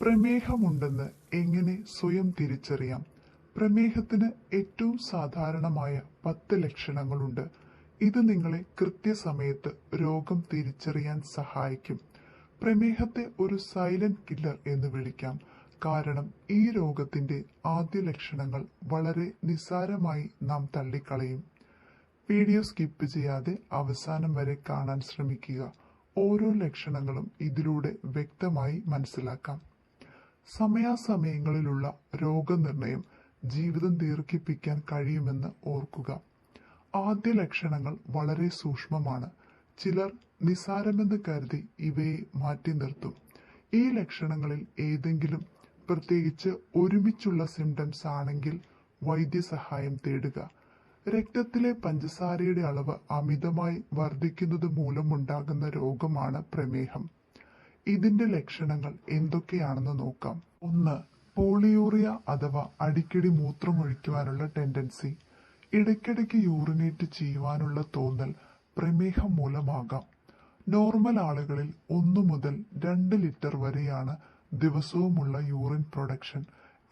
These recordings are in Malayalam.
പ്രമേഹമുണ്ടെന്ന് എങ്ങനെ സ്വയം തിരിച്ചറിയാം? പ്രമേഹത്തിന് ഏറ്റവും സാധാരണമായ പത്ത് ലക്ഷണങ്ങളുണ്ട്. ഇത് നിങ്ങളെ കൃത്യസമയത്ത് രോഗം തിരിച്ചറിയാൻ സഹായിക്കും. പ്രമേഹത്തെ ഒരു സൈലന്റ് കില്ലർ എന്ന് വിളിക്കാം. കാരണം ഈ രോഗത്തിന്റെ ആദ്യ ലക്ഷണങ്ങൾ വളരെ നിസ്സാരമായി നാം തള്ളിക്കളയും. വീഡിയോ സ്കിപ്പ് ചെയ്യാതെ അവസാനം വരെ കാണാൻ ശ്രമിക്കുക. ഓരോ ലക്ഷണങ്ങളും ഇതിലൂടെ വ്യക്തമായി മനസ്സിലാക്കാം. സമയാസമയങ്ങളിലുള്ള രോഗനിർണയം ജീവിതം ദീർഘിപ്പിക്കാൻ കഴിയുമെന്ന് ഓർക്കുക. ആദ്യ ലക്ഷണങ്ങൾ വളരെ സൂക്ഷ്മമാണ്. ചിലർ നിസാരമെന്ന് കരുതി ഇവയെ മാറ്റി നിർത്തും. ഈ ലക്ഷണങ്ങളിൽ ഏതെങ്കിലും പ്രത്യേകിച്ച് ഒരുമിച്ചുള്ള സിംറ്റംസ് ആണെങ്കിൽ വൈദ്യസഹായം തേടുക. രക്തത്തിലെ പഞ്ചസാരയുടെ അളവ് അമിതമായി വർദ്ധിക്കുന്നത് മൂലമുണ്ടാകുന്ന രോഗമാണ് പ്രമേഹം. ഇതിന്റെ ലക്ഷണങ്ങൾ എന്തൊക്കെയാണെന്ന് നോക്കാം. ഒന്ന് പോളിയൂറിയ അഥവാ അടിക്കടി മൂത്രമൊഴിക്കുവാനുള്ള ടെൻഡൻസി. ഇടയ്ക്കിടയ്ക്ക് യൂറിനേറ്റ് ചെയ്യുവാനുള്ള തോന്നൽ പ്രമേഹം മൂലമാകാം. നോർമൽ ആളുകളിൽ ഒന്നു മുതൽ രണ്ട് ലിറ്റർ വരെയാണ് ദിവസവുമുള്ള യൂറിൻ പ്രൊഡക്ഷൻ.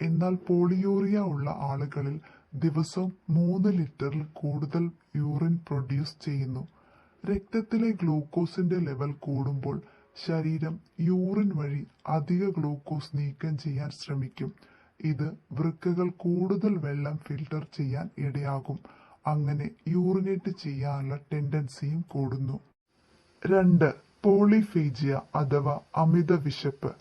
എന്നാൽ പോളിയൂറിയ ഉള്ള ആളുകളിൽ ദിവസം മൂന്ന് ലിറ്ററിൽ കൂടുതൽ യൂറിൻ പ്രൊഡ്യൂസ് ചെയ്യുന്നു. രക്തത്തിലെ ഗ്ലൂക്കോസിന്റെ ലെവൽ കൂടുമ്പോൾ ശരീരം യൂറിൻ വഴി അധിക ഗ്ലൂക്കോസ് നീക്കം ചെയ്യാൻ ശ്രമിക്കും. ഇത് വൃക്കകൾ കൂടുതൽ വെള്ളം ഫിൽട്ടർ ചെയ്യാൻ ഇടയാകും. അങ്ങനെ യൂറിനേറ്റ് ചെയ്യാനുള്ള ടെൻഡൻസിയും കൂടുന്നു. രണ്ട് പോളിഫേജിയ അഥവാ അമിത വിശപ്പ്.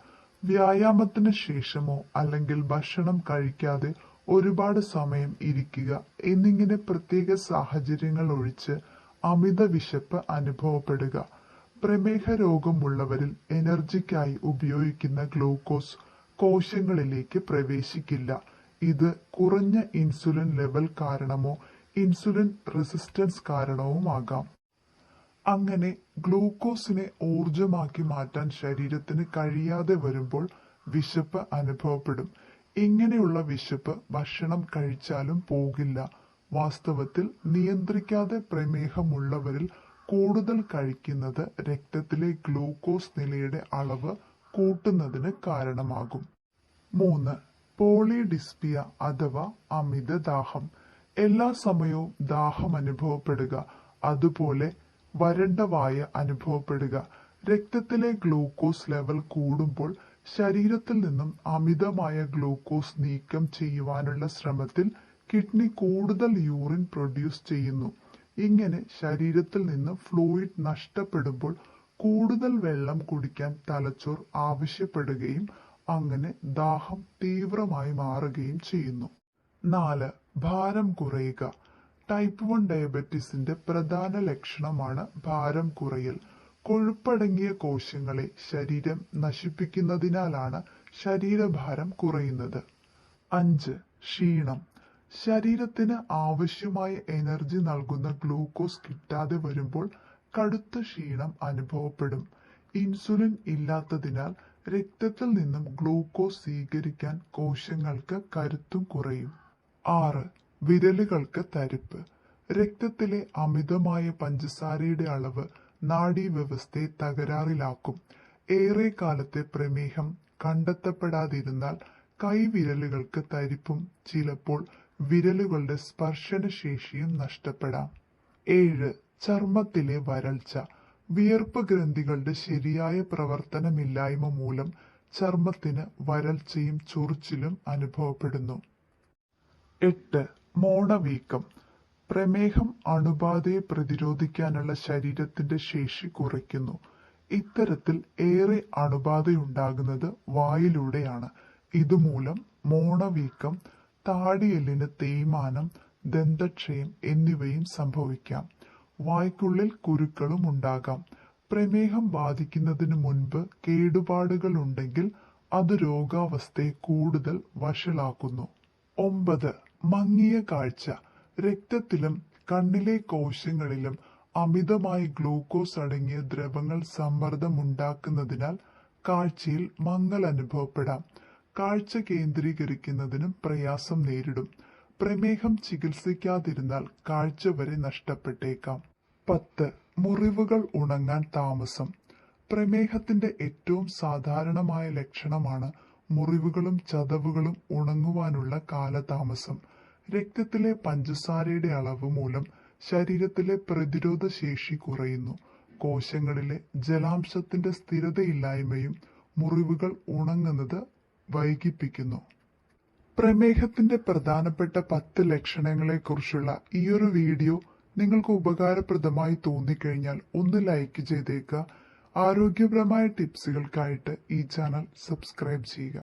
വ്യായാമത്തിന് ശേഷമോ അല്ലെങ്കിൽ ഭക്ഷണം കഴിക്കാതെ ഒരുപാട് സമയം ഇരിക്കുക എന്നിങ്ങനെ പ്രത്യേക സാഹചര്യങ്ങൾ ഒഴിച്ച് അമിത വിശപ്പ് അനുഭവപ്പെടുക. പ്രമേഹ രോഗമുള്ളവരിൽ എനർജിക്കായി ഉപയോഗിക്കുന്ന ഗ്ലൂക്കോസ് കോശങ്ങളിലേക്ക് പ്രവേശിക്കില്ല. ഇത് കുറഞ്ഞ ഇൻസുലിൻ ലെവൽ കാരണമോ ഇൻസുലിൻ റെസിസ്റ്റൻസ് കാരണവുമാകാം. അങ്ങനെ ഗ്ലൂക്കോസിനെ ഊർജമാക്കി മാറ്റാൻ ശരീരത്തിന് കഴിയാതെ വരുമ്പോൾ വിശപ്പ് അനുഭവപ്പെടും. ഇങ്ങനെയുള്ള വിശപ്പ് ഭക്ഷണം കഴിച്ചാലും പോകില്ല. വാസ്തവത്തിൽ നിയന്ത്രിക്കാതെ പ്രമേഹമുള്ളവരിൽ കൂടുതൽ കഴിക്കുന്നത് രക്തത്തിലെ ഗ്ലൂക്കോസ് നിലയുടെ അളവ് കൂട്ടുന്നതിന് കാരണമാകും. മൂന്ന് പോളിഡിസ്പിയ അഥവാ അമിത ദാഹം. എല്ലാ സമയവും ദാഹം അനുഭവപ്പെടുക. അതുപോലെ വരണ്ട വായ അനുഭവപ്പെടുക. രക്തത്തിലെ ഗ്ലൂക്കോസ് ലെവൽ കൂടുമ്പോൾ ശരീരത്തിൽ നിന്നും അമിതമായ ഗ്ലൂക്കോസ് നീക്കം ചെയ്യുവാനുള്ള ശ്രമത്തിൽ കിഡ്നി കൂടുതൽ യൂറിൻ പ്രൊഡ്യൂസ് ചെയ്യുന്നു. ഇങ്ങനെ ശരീരത്തിൽ നിന്ന് ഫ്ലൂയിഡ് നഷ്ടപ്പെടുമ്പോൾ കൂടുതൽ വെള്ളം കുടിക്കാൻ തലച്ചോർ ആവശ്യപ്പെടുകയും അങ്ങനെ ദാഹം തീവ്രമായി മാറുകയും ചെയ്യുന്നു. നാല് ഭാരം കുറയുക. ടൈപ്പ് വൺ ഡയബറ്റീസിന്റെ പ്രധാന ലക്ഷണമാണ് ഭാരം കുറയൽ. കൊഴുപ്പടങ്ങിയ കോശങ്ങളെ ശരീരം നശിപ്പിക്കുന്നതിനാലാണ് ശരീരഭാരം കുറയുന്നത്. അഞ്ച് ക്ഷീണം. ശരീരത്തിന് ആവശ്യമായ എനർജി നൽകുന്ന ഗ്ലൂക്കോസ് കിട്ടാതെ വരുമ്പോൾ കടുത്ത ക്ഷീണം അനുഭവപ്പെടും. ഇൻസുലിൻ ഇല്ലാത്തതിനാൽ രക്തത്തിൽ നിന്നും ഗ്ലൂക്കോസ് സ്വീകരിക്കാൻ കോശങ്ങൾക്ക് കരുത്തും കുറയും. ആറ് വിരലുകൾക്ക് തരിപ്പ്. രക്തത്തിലെ അമിതമായ പഞ്ചസാരയുടെ അളവ് നാഡീവ്യവസ്ഥയെ തകരാറിലാക്കും. ഏറെ കാലത്തെ പ്രമേഹം കണ്ടെത്തപ്പെടാതിരുന്നാൽ കൈവിരലുകൾക്ക് തരിപ്പും ചിലപ്പോൾ വിരലുകളുടെ സ്പർശനശേഷിയും നഷ്ടപ്പെടാം. ഏഴ് ചർമ്മത്തിലെ വരൾച്ച. വിയർപ്പ് ഗ്രന്ഥികളുടെ ശരിയായ പ്രവർത്തനമില്ലായ്മ മൂലം ചർമ്മത്തിന് വരൾച്ചയും ചൊറിച്ചിലും അനുഭവപ്പെടുന്നു. എട്ട് മോണവീക്കം. പ്രമേഹം അണുബാധയെ പ്രതിരോധിക്കാനുള്ള ശരീരത്തിന്റെ ശേഷി കുറയ്ക്കുന്നു. ഇത്തരത്തിൽ ഏറെ അണുബാധയുണ്ടാകുന്നത് വായിലൂടെയാണ്. ഇതുമൂലം മോണവീക്കം താടിയെല്ലിന് തേയ്മാനം ദന്തക്ഷയം എന്നിവയും സംഭവിക്കാം. വായ്ക്കുള്ളിൽ കുരുക്കളും ഉണ്ടാകാം. പ്രമേഹം ബാധിക്കുന്നതിന് മുൻപ് കേടുപാടുകൾ ഉണ്ടെങ്കിൽ അത് രോഗാവസ്ഥയെ കൂടുതൽ വഷളാക്കുന്നു. ഒമ്പത്. മങ്ങിയ കാഴ്ച. രക്തത്തിലും കണ്ണിലെ കോശങ്ങളിലും അമിതമായി ഗ്ലൂക്കോസ് അടങ്ങിയ ദ്രവങ്ങൾ സമ്മർദ്ദമുണ്ടാക്കുന്നതിനാൽ കാഴ്ചയിൽ മങ്ങൽ അനുഭവപ്പെടാം. കാഴ്ച കേന്ദ്രീകരിക്കുന്നതിനും പ്രയാസം നേരിടും. പ്രമേഹം ചികിത്സിക്കാതിരുന്നാൽ കാഴ്ച വരെ നഷ്ടപ്പെട്ടേക്കാം. പത്ത്. മുറിവുകൾ ഉണങ്ങാൻ താമസം. പ്രമേഹത്തിന്റെ ഏറ്റവും സാധാരണമായ ലക്ഷണമാണ് മുറിവുകളും ചതവുകളും ഉണങ്ങുവാനുള്ള കാലതാമസം. രക്തത്തിലെ പഞ്ചസാരയുടെ അളവ് മൂലം ശരീരത്തിലെ പ്രതിരോധ ശേഷി കുറയുന്നു. കോശങ്ങളിലെ ജലാംശത്തിന്റെ സ്ഥിരതയില്ലായ്മയും മുറിവുകൾ ഉണങ്ങുന്നത് വൈകിപ്പിക്കുന്നു. പ്രമേഹത്തിന്റെ പ്രധാനപ്പെട്ട പത്ത് ലക്ഷണങ്ങളെക്കുറിച്ചുള്ള ഈയൊരു വീഡിയോ നിങ്ങൾക്ക് ഉപകാരപ്രദമായി തോന്നിക്കഴിഞ്ഞാൽ ഒന്ന് ലൈക്ക് ചെയ്തേക്കുക. ആരോഗ്യപരമായ ടിപ്സുകൾക്കായിട്ട് ഈ ചാനൽ സബ്സ്ക്രൈബ് ചെയ്യുക.